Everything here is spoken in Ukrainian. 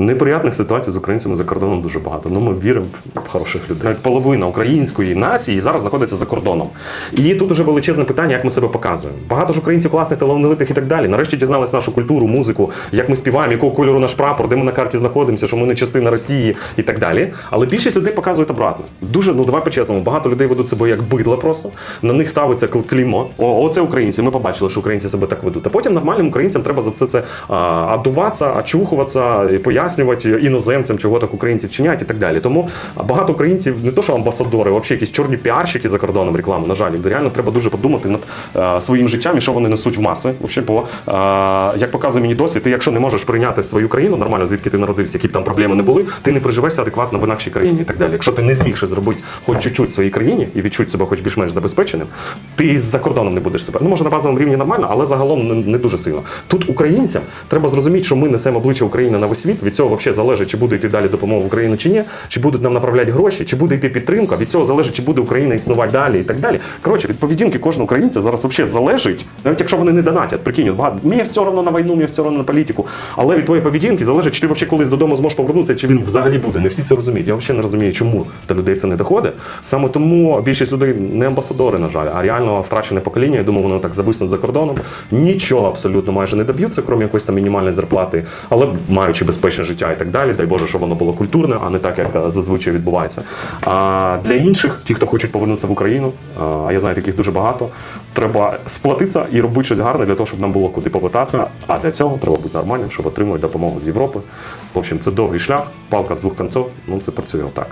Неприятних ситуацій з українцями за кордоном дуже багато. Ну ми віримо в хороших людей. Навіть половина української нації зараз знаходиться за кордоном. І тут уже величезне питання, як ми себе показуємо. Багато ж українців класних, талановитих і так далі. Нарешті дізналися нашу культуру, музику, як ми співаємо, якого кольору наш прапор, де ми на карті знаходимося, що ми не частина Росії і так далі. Але більшість людей показують обратно. Дуже ну давай по-чесному. Багато людей ведуть себе як бидла просто. На них ставиться кл- клеймо. О, оце українці. Ми побачили, що українці себе так ведуть. А потім нормальним українцям треба за все це адуватися, очухуватися, і пояснювати іноземцям, чого так українці вчиняють і так далі. Тому багато українців не то, що амбасадори, а взагалі якісь чорні піарщики за кордоном реклами. На жаль, реально треба дуже подумати над е, своїм життям і що вони несуть в маси. Взагалі, бо е, як показує мені досвід, ти якщо не можеш прийняти свою країну нормально, звідки ти народився, які б там проблеми не були, ти не приживешся адекватно в інакшій країні і так далі. Якщо ти не зміг зробити хоч чуть-чуть своїй країні і відчути себе хоч більш-менш забезпеченим, ти за кордоном не будеш себе. Ну може на базовому рівні нормально, але загалом не, не дуже сильно. Тут українцям треба зрозуміти, що ми несемо обличчя України на весь світ. Від цього взагалі залежить, чи буде йти далі допомога в Україну чи ні, чи будуть нам направляти гроші, чи буде йти підтримка. Від цього залежить, чи буде Україна існувати далі і так далі. Коротше, від поведінки кожного українця зараз взагалі залежить, навіть якщо вони не донатять, прикинь, багато мені все одно на війну, мені все одно на політику. Але від твоєї поведінки залежить, чи ти взагалі колись додому зможеш повернутися, чи він взагалі буде. Не всі це розуміють. Я взагалі не розумію, чому до людей це не доходить. Саме тому більшість людей не амбасадори, на жаль, а реально втрачене покоління. Я думаю, воно так зависнуть за кордоном. Нічого абсолютно майже не доб'ються, крім якоїсь там мінімальної зарплати, але маючи безпечне життя і так далі. Дай Боже, щоб воно було культурне, а не так, як е, зазвичай відбувається. А для інших, ті, хто хочуть повернутися в Україну, а, а я знаю таких дуже багато, треба сплатитися і робити щось гарне для того, щоб нам було куди повертатися. А для цього треба бути нормальним, щоб отримувати допомогу з Європи. В общем, це довгий шлях, палка з двох концов. Ну це працює отак.